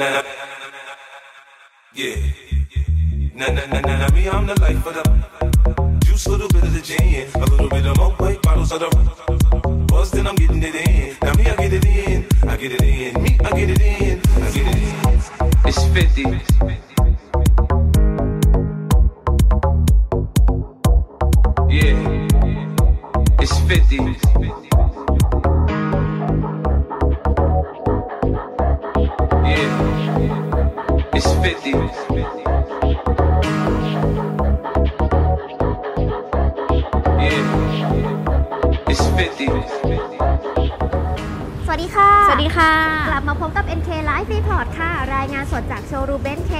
Yeah. Nah, nah, nah, nah, me, I'm the life of the juice, a little bit of the gin, a little bit of white bottles of the buzz, then I'm getting it in. Now me, I get it in, I get it in, me, I get it in, I get it in. It's 50. Yeah. It's 50. 50. Yeah. It's 50. สวัสดีค่ะ สวัสดีค่ะ กลับมาพบกับ NK Live Report ค่ะ รายงานสดจากโชว์รูมเบนเค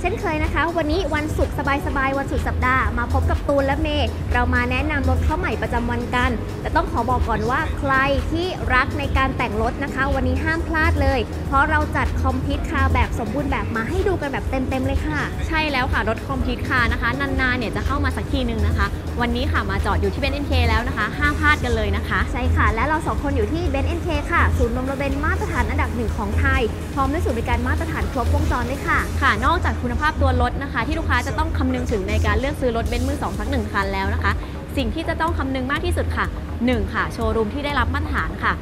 เช่นเคยนะคะ วันนี้วันศุกร์สบายๆ วันสุดสัปดาห์ มาพบกับตูนและเมย์เรามาแนะนำรถเข้าใหม่ประจำวันกัน แต่ต้องขอบอกก่อนว่าใครที่รักในการแต่งรถนะคะ วันนี้ห้ามพลาดเลย เพราะเราจัดคอมพิวต์คาร์แบบสมบูรณ์แบบมาให้ดูกันแบบเต็มๆเลยค่ะ ใช่แล้วค่ะรถคอมพิวต์คาร์นะคะนานๆเนี่ยจะเข้ามาสักทีหนึ่งนะคะ วันนี้ค่ะมาจอดอยู่ที่เบนเอ็นเคแล้วนะคะห้ามพลาดกันเลยนะคะ ใช่ค่ะ และเราสองคนอยู่ที่เบนซ์เอ็นเคค่ะศูนย์นมระเบนมาตรฐานอันดับหนึ่งของไทย พร้อมด้วยศูนย์บริการมาตรฐานครบวงจรด้วยค่ะ ค่ะ นอกจากคุณภาพตัวรถนะคะ ที่ลูกค้าจะต้องคำนึงถึงในการเลือกซื้อรถเบนซ์มือสองสักหนึ่งคันแล้วนะคะ สิ่งที่จะต้องคำนึงมากที่สุดค่ะ 1. ค่ะ โชว์รูมที่ได้รับมาตรฐานค่ะ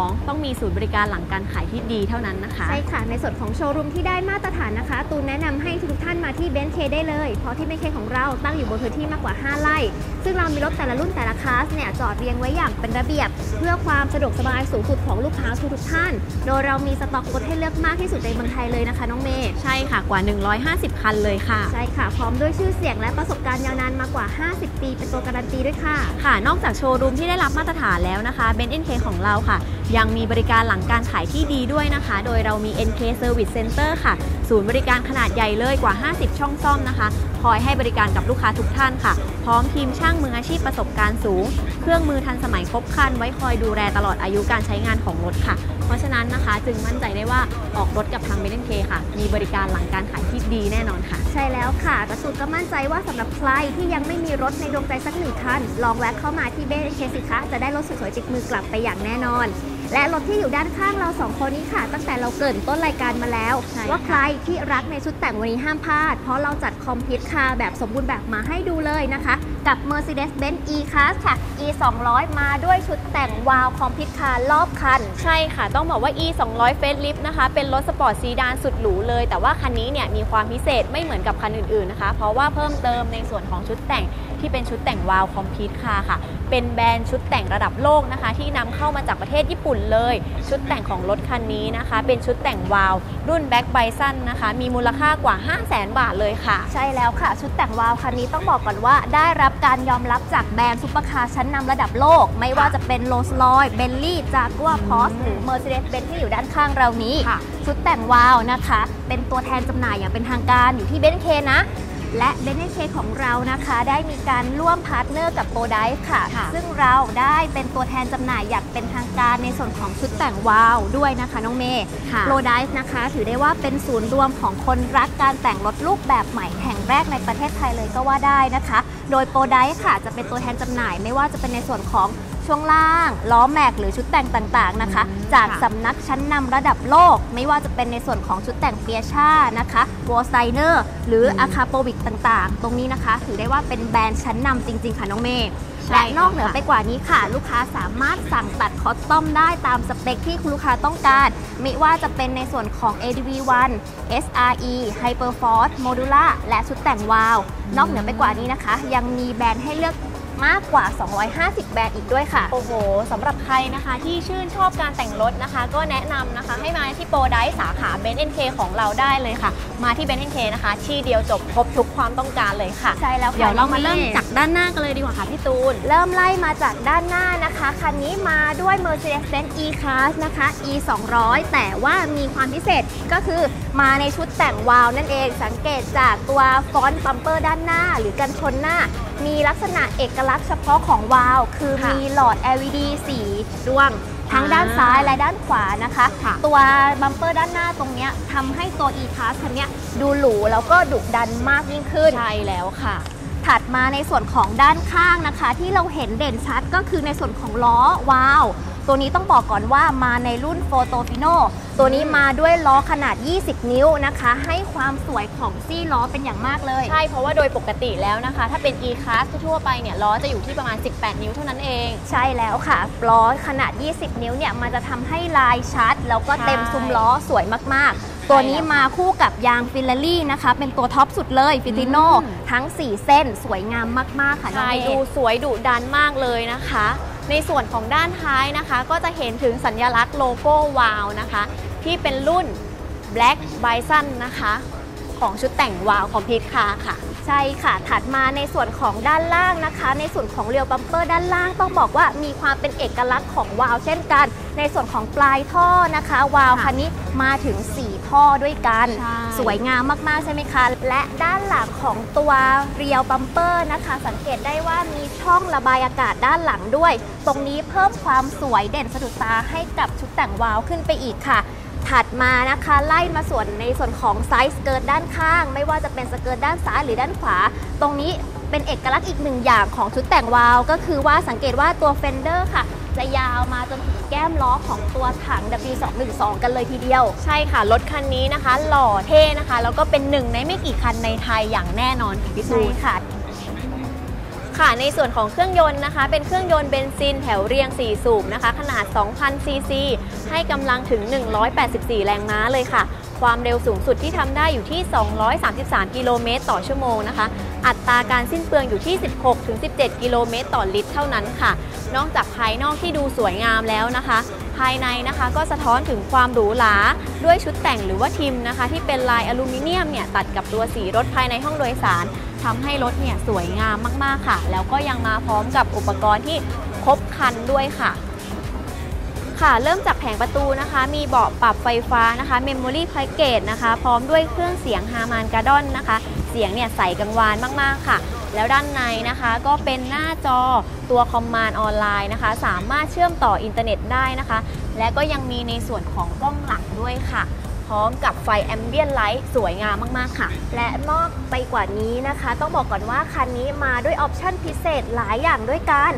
2. ต้องมีศูนย์บริการหลังการขายที่ดีเท่านั้นนะคะ ใช่ค่ะ ในส่วนของโชว์รูมที่ได้มาตรฐานนะคะ ตูนแนะนำให้ทุกท่านมาที่เบนซ์เคได้เลย เพราะที่เบนซ์เคของเราตั้งอยู่บนพื้นที่มากกว่า 5 ไร่ ซึ่งเรามีรถแต่ละรุ่นแต่ละคลาสเนี่ยจอดเรียงไว้อย่างเป็นระเบียบ เพื่อความสะดวกสบายสูงสุดของลูกค้าทุกท่าน โดยเรามีสต็อกรถให้เลือกมากที่สุดในเมืองไทยเลยนะคะน้องเมย์ ใช่ค่ะ กว่า 150 คันเลยค่ะ ใช่ค่ะ พร้อมด้วยชื่อเสียงและประสบการณ์ยาวนานมากกว่า 50 ปี เป็นตัวการันตีด้วยค่ะ ค่ะ นอกจากโชว์รูมที่ได้รับมาตรฐานแล้วนะคะเบนซ์ NK ของเราค่ะ ยังมีบริการหลังการขายที่ดีด้วยนะคะ โดยเรามี NK Service Center ค่ะ ศูนย์บริการขนาดใหญ่เลยกว่า 50 ช่องซ่อมนะคะ คอยให้บริการกับลูกค้าทุกท่านค่ะ พร้อมทีมช่างมืออาชีพประสบการณ์สูง เครื่องมือทันสมัยครบครัน ไว้คอยดูแลตลอดอายุการใช้งานของรถค่ะ เพราะฉะนั้นนะคะ จึงมั่นใจได้ว่าออกรถกับทางเบนซ์ NK ค่ะ มีบริการหลังการขายที่ดีแน่นอนค่ะ ใช่แล้วค่ะกระสุนก็มั่นใจว่าสำหรับใครที่ยังไม่มีรถในดวงใจสักหนึ่งคัน ลองแวะเข้ามาที่เบนเคสิคะจะได้รถสวยๆติดมือกลับไปอย่างแน่นอน และรถที่อยู่ด้านข้างเราสองคนนี้ค่ะ ตั้งแต่เราเกรินต้นรายการมาแล้วใช่ค่ะว่าใครที่รักในชุดแต่งวันนี้ห้ามพลาด เพราะเราจัดคอมพิวต์คาร์แบบสมบูรณ์แบบมาให้ดูเลยนะคะ กับ Mercedes-Benz E-Class ค่ะ E 200มาด้วยชุดแต่งวาวคอมพิวต์คาร์รอบคัน ใช่ค่ะ ต้องบอกว่า e 2 0 0 Facelift นะคะ เป็นรถสปอร์ตซีดานสุดหรูเลย แต่ว่าคันนี้เนี่ยมีความพิเศษไม่เหมือนกับคันอื่นๆนะคะ เพราะว่าเพิ่มเติมในส่วนของชุดแต่ง ที่เป็นชุดแต่งวาวคอมพิวต์คาร์ค่ะ เป็นแบรนด์ชุดแต่งระดับโลกนะคะ ที่นำเข้ามาจากประเทศญี่ปุ่นเลย ชุดแต่งของรถคันนี้นะคะ เป็นชุดแต่งวาว รุ่นแบ็คไบซันนะคะ มีมูลค่ากว่า 5 0 0 0 0 0บาทเลยค่ะ ใช่แล้วค่ะ ชุดแต่งวาวคันนี้ต้องบอกก่อนว่าได้รับการยอมรับจากแบรนด์ซุปเปอร์คาร์ชั้นนำระดับโลก ไม่ว่าจะเป็นโรลส์รอยเบนลี่จากัวพอสหรือ Mercedes-Benz ที่อยู่ด้านข้างเรานี้ค่ะชุดแต่งวาวนะคะ เป็นตัวแทนจำหน่ายอย่างเป็นทางการอยู่ที่เบนเคนะ และเบนเคของเรานะคะได้มีการร่วมพาร์ทเนอร์กับโปรไดฟ์ค่ะค่ะ ซึ่งเราได้เป็นตัวแทนจำหน่ายอย่างเป็นทางการในส่วนของชุดแต่งวาวด้วยนะคะน้องเมย์ค่ะโปรไดฟ์นะคะ ถือได้ว่าเป็นศูนย์รวมของคนรักการแต่งรถรูปแบบใหม่แห่งแรกในประเทศไทยเลยก็ว่าได้นะคะ โดยโปรไดฟ์ค่ะจะเป็นตัวแทนจำหน่ายไม่ว่าจะเป็นในส่วนของ ช่วงล่าง ล้อแม็กหรือชุดแต่งต่างๆนะคะ จากค่ะสำนักชั้นนำระดับโลก ไม่ว่าจะเป็นในส่วนของชุดแต่งเปียช่านะคะวอลไซเนอร์หรืออาคาโปวิกต่างๆ ตรงนี้นะคะ ถือได้ว่าเป็นแบรนด์ชั้นนำจริง ๆ ค่ะน้องเมย์ใช่และนอกเหนือค่ะไปกว่านี้ค่ะ ลูกค้าสามารถสั่งตัดคอสตอมได้ตามสเปคที่คุณลูกค้าต้องการ ไม่ว่าจะเป็นในส่วนของ ADV1 SRE Hyperforce Modular และชุดแต่งวาล์วนอกเหนือไปกว่านี้นะคะ ยังมีแบรนด์ให้เลือก มากกว่า 250 แบรนด์อีกด้วยค่ะ โอ้โหสำหรับใครนะคะที่ชื่นชอบการแต่งรถนะคะ ก็แนะนำนะคะ ให้มาที่โปรไดสาขาเบนเอ็นเคของเราได้เลยค่ะ มาที่เบนเอ็นเคนะคะ ที่เดียวจบครบทุกความต้องการเลยค่ะ ใช่แล้วค่ะ เดี๋ยวเรามาเริ่มน้องจาก ด้านหน้ากันเลยดีกว่าค่ะพี่ตูน เริ่มไล่มาจากด้านหน้านะคะ คันนี้มาด้วย Mercedes-Benz E-Class นะคะ E 200แต่ว่ามีความพิเศษก็คือมาในชุดแต่งวาล์วนั่นเอง สังเกตจากตัวฟอนต์บัมเปอร์ด้านหน้า หรือกันชนหน้า มีลักษณะเอกลักษณ์เฉพาะของวาล์วคือค่ะมีหลอด LED สีดวงทั้งด้านอ่าซ้ายและด้านขวานะคะค่ะตัวบัมเปอร์ด้านหน้าตรงเนี้ยทำให้ตัว E-Class คันเนี้ยดูหรูแล้วก็ดุดันมากยิ่งขึ้น ใช่แล้วค่ะ ถัดมาในส่วนของด้านข้างนะคะ ที่เราเห็นเด่นชัดก็คือในส่วนของล้อวาล์วตัวนี้ต้องบอกก่อนว่ามาในรุ่นโฟโตฟิโนตัวนี้มาด้วยล้อขนาด 20 นิ้วนะคะ ให้ความสวยของซี่ล้อเป็นอย่างมากเลย ใช่ เพราะว่าโดยปกติแล้วนะคะ ถ้าเป็น e-class ทั่วๆไปเนี่ยล้อจะอยู่ที่ประมาณ 18 นิ้วเท่านั้นเอง ใช่แล้วค่ะ ล้อขนาด 20 นิ้วเนี่ยมันจะทำให้ลายชัด แล้วก็เต็มใช่ซุ้มล้อสวยมากๆ ตัวนี้มาคู่กับยางฟิลลารี่นะคะ เป็นตัวท็อปสุดเลยฟิติโนอืมทั้ง 4 เส้นสวยงามมาก ๆ ค่ะน้องใช่เมดูย์สวยดุดันมากเลยนะคะ ในส่วนของด้านท้ายนะคะ ก็จะเห็นถึงสัญลักษณ์โลโก้วาวนะคะ ที่เป็นรุ่น Black Bison นะคะ ของชุดแต่งวาวของพีทคาค่ะ ใช่ค่ะ ถัดมาในส่วนของด้านล่างนะคะ ในส่วนของเรียวบัมเปอร์ด้านล่างต้องบอกว่ามีความเป็นเอกลักษณ์ของวาล์วเช่นกัน ในส่วนของปลายท่อนะคะ วาล์วค่ะคันนี้มาถึง 4 ท่อด้วยกันใช่สวยงามมากๆใช่ไหมคะ และด้านหลังของตัวเรียวบัมเปอร์นะคะ สังเกตได้ว่ามีช่องระบายอากาศด้านหลังด้วย ตรงนี้เพิ่มความสวยเด่นสะดุดตาให้กับชุดแต่งวาล์วขึ้นไปอีกค่ะ ถัดมานะคะไล่มาส่วนในส่วนของไซส์สเกิร์ตด้านข้าง ไม่ว่าจะเป็นสเกิร์ตด้านซ้ายหรือด้านขวา ตรงนี้เป็นเอกลักษณ์อีกหนึ่งอย่างของชุดแต่งวาล์วก็คือว่าสังเกตว่าตัวเฟนเดอร์ค่ะ จะยาวมาจนถึงแก้มล้อของตัวถัง W212 กันเลยทีเดียว ใช่ค่ะ รถคันนี้นะคะ หล่อเท่นะคะ แล้วก็เป็นหนึ่งในไม่กี่คันในไทยอย่างแน่นอนค่ะพี่ซูใช่ค่ะ ค่ะในส่วนของเครื่องยนต์นะคะ เป็นเครื่องยนต์เบนซินแถวเรียง 4 สูบนะคะ ขนาด 2,000 ซีซี ให้กำลังถึง 184 แรงม้าเลยค่ะ ความเร็วสูงสุดที่ทำได้อยู่ที่ 233 กิโลเมตรต่อชั่วโมงนะคะ อัตราการสิ้นเปลืองอยู่ที่ 16-17 กิโลเมตรต่อลิตรเท่านั้นค่ะ นอกจากภายนอกที่ดูสวยงามแล้วนะคะ ภายในนะคะก็สะท้อนถึงความหรูหราด้วยชุดแต่งหรือว่าทิมนะคะ ที่เป็นลายอลูมิเนียมเนี่ยตัดกับตัวสีรถภายในห้องโดยสาร ทำให้รถเนี่ยสวยงามมากๆค่ะ แล้วก็ยังมาพร้อมกับอุปกรณ์ที่ครบครันด้วยค่ะ ค่ะเริ่มจากแผงประตูนะคะ มีเบาะปรับไฟฟ้านะคะ Memory p a c k a g e นะคะ พร้อมด้วยเครื่องเสียงฮามานการ์ดอนนะคะ เสียงเนี่ยใสกังวานมากๆค่ะ แล้วด้านในนะคะก็เป็นหน้าจอตัวคอมมานด์ออนไลน์นะคะ สามารถเชื่อมต่ออินเทอร์เน็ตได้นะคะ และก็ยังมีในส่วนของกล้องหลังด้วยค่ะ พร้อมกับไฟแอมเบียนไลท์สวยงามมาก ๆ ค่ะ และนอกไปกว่านี้นะคะ ต้องบอกก่อนว่าคันนี้มาด้วยออปชั่นพิเศษหลายอย่างด้วยกัน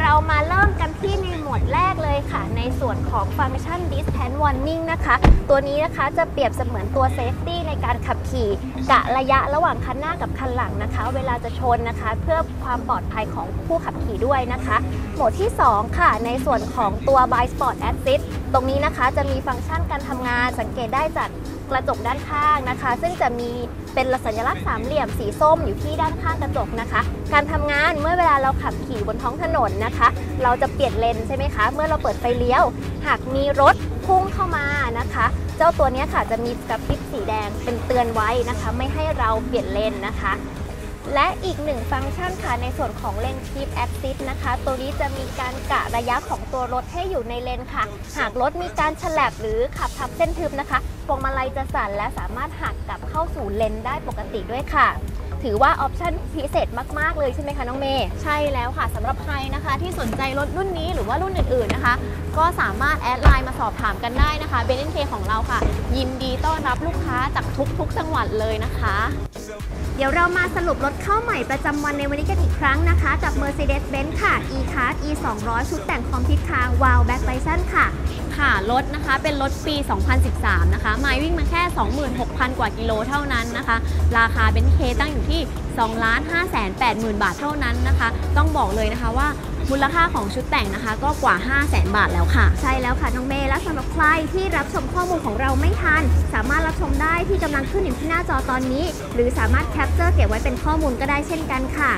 เรามาเริ่มกันที่ในหมวดแรก เลยค่ะ ในส่วนของฟังก์ชัน Distance Warning นะคะ ตัวนี้นะคะจะเปรียบเสมือนตัว Safety ในการขับขี่กะระยะระหว่างคันหน้ากับคันหลังนะคะ เวลาจะชนนะคะ เพื่อความปลอดภัยของผู้ขับขี่ด้วยนะคะ โหมดที่ 2 ค่ะ ในส่วนของตัว By Sport Assist ตรงนี้นะคะจะมีฟังก์ชันการทำงานสังเกตได้จากกระจกด้านข้างนะคะ ซึ่งจะมีเป็นสัญลักษณ์สามเหลี่ยมสีส้มอยู่ที่ด้านข้างกระจกนะคะ การทำงานเมื่อเวลาเราขับขี่บนท้องถนนนะคะ เราจะเปลี่ยนเลนใช่ไหมคะ เมื่อเราเปิดไฟเลี้ยว หากมีรถพุ่งเข้ามานะคะ เจ้าตัวนี้ค่ะจะมีกระพริบสีแดงเป็นเตือนไว้นะคะ ไม่ให้เราเปลี่ยนเลนนะคะ และอีกหนึ่งฟังก์ชันค่ะในส่วนของเลน Keep Assist นะคะ ตัวนี้จะมีการกะระยะของตัวรถให้อยู่ในเลนค่ะ หากรถมีการฉลับหรือขับทับเส้นทึบนะคะพวงมาลัยจะสั่นและสามารถหักกลับเข้าสู่เลนได้ปกติด้วยค่ะ ถือว่าออปชั่นพิเศษมาก ๆ เลยใช่ไหมคะน้องเมย์ใช่แล้วค่ะสำหรับใครนะคะ ที่สนใจรถรุ่นนี้หรือว่ารุ่นอื่น ๆนะคะ ก็สามารถแอดไลน์มาสอบถามกันได้นะคะเบนเ k ของเราค่ะ ยินดีต้อนรับลูกค้าจากทุก ๆ จังหวัดเลยนะคะ เดี๋ยวเรามาสรุปรถเข้าใหม่ประจำวันในวันนี้กันอีกครั้งนะคะ กับ Mercedes-Benz ค่ะ E-Class E 200 ชุดแต่งคอมพิวทางวาลแบ็คไบซันค่ะ ค่ะ รถนะคะเป็นรถปี 2013 นะคะไมล์วิ่งมาแค่ 26,000 กว่ากิโลเท่านั้นนะคะ ราคาเบนเคตั้งอยู่ที่ 2 5 8 0 0 0 0 บาทเท่านั้นนะคะ ต้องบอกเลยนะคะว่า มูลค่าของชุดแต่งนะคะ ก็กว่า 5 0 0 0 0 0บาทแล้วค่ะ ใช่แล้วค่ะน้องเมย์และสำหรับใครที่รับชมข้อมูลของเราไม่ทัน สามารถรับชมได้ที่กำลังขึ้นอยู่ที่หน้าจอตอนนี้ หรือสามารถแคปเจอร์เก็บไว้เป็นข้อมูลก็ได้เช่นกันค่ะ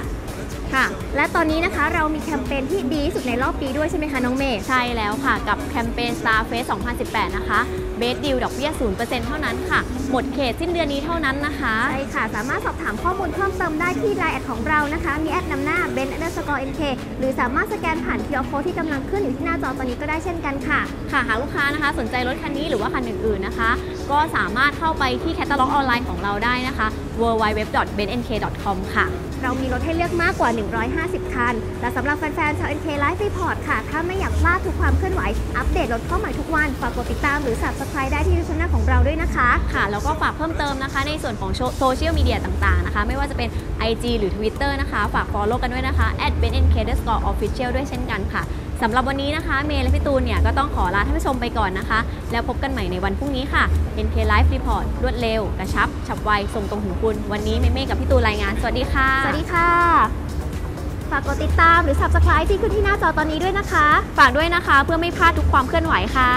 ค่ะ และตอนนี้นะคะเรามีแคมเปญที่ดีที่สุดในรอบปีด้วยใช่ไหมคะ น้องเมย์ใช่แล้วค่ะ กับแคมเปญ Star Face 2018 นะคะเบสดิวดอกเบี้ย 0%เท่านั้นค่ะ หมดเขตสิ้นเดือนนี้เท่านั้นนะคะ ใช่ค่ะ สามารถสอบถามข้อมูลเพิ่มเติมได้ที่ไลน์แอดของเรานะคะ มีแอดนำ underscore nk หรือสามารถสแกนผ่าน QR code ที่กำลังขึ้นอยู่ที่หน้าจอตอนนี้ก็ได้เช่นกันค่ะ ค่ะหากลูกค้านะคะ สนใจรถคันนี้หรือว่าคันอื่นๆนะคะ ก็สามารถเข้าไปที่แคตตาล็อกออนไลน์ของเราได้นะคะ www.bennk.com ค่ะ เรามีรถให้เลือกมากกว่า 150 คัน และสำหรับแฟนๆชาว NK Life Report ค่ะ ถ้าไม่อยากพลาดทุกความเคลื่อนไหว อัปเดตรถเข้าใหม่ทุกวัน ฝากกดติดตามหรือ Subscribe ได้ที่ช่องของเราด้วยนะคะ ค่ะ แล้วก็ฝากเพิ่มเติมนะคะ ในส่วนของโซเชียลมีเดียต่างๆนะคะ ไม่ว่าจะเป็น IG หรือ Twitter นะคะ ฝาก follow กันด้วยนะคะ b e n n k official ด้วยเช่นกันค่ะ สำหรับวันนี้นะคะ เมย์และพี่ตูนเนี่ยก็ต้องขอลาท่านผู้ชมไปก่อนนะคะ แล้วพบกันใหม่ในวันพรุ่งนี้ค่ะ NK Live Report รวดเร็ว กระชับ ฉับไว ส่งตรงถึงคุณ วันนี้เมย์เมย์กับพี่ตูนรายงาน สวัสดีค่ะ สวัสดีค่ะ ฝากกดติดตามหรือ subscribe ที่ขึ้นที่หน้าจอตอนนี้ด้วยนะคะ ฝากด้วยนะคะ เพื่อไม่พลาดทุกความเคลื่อนไหวค่ะ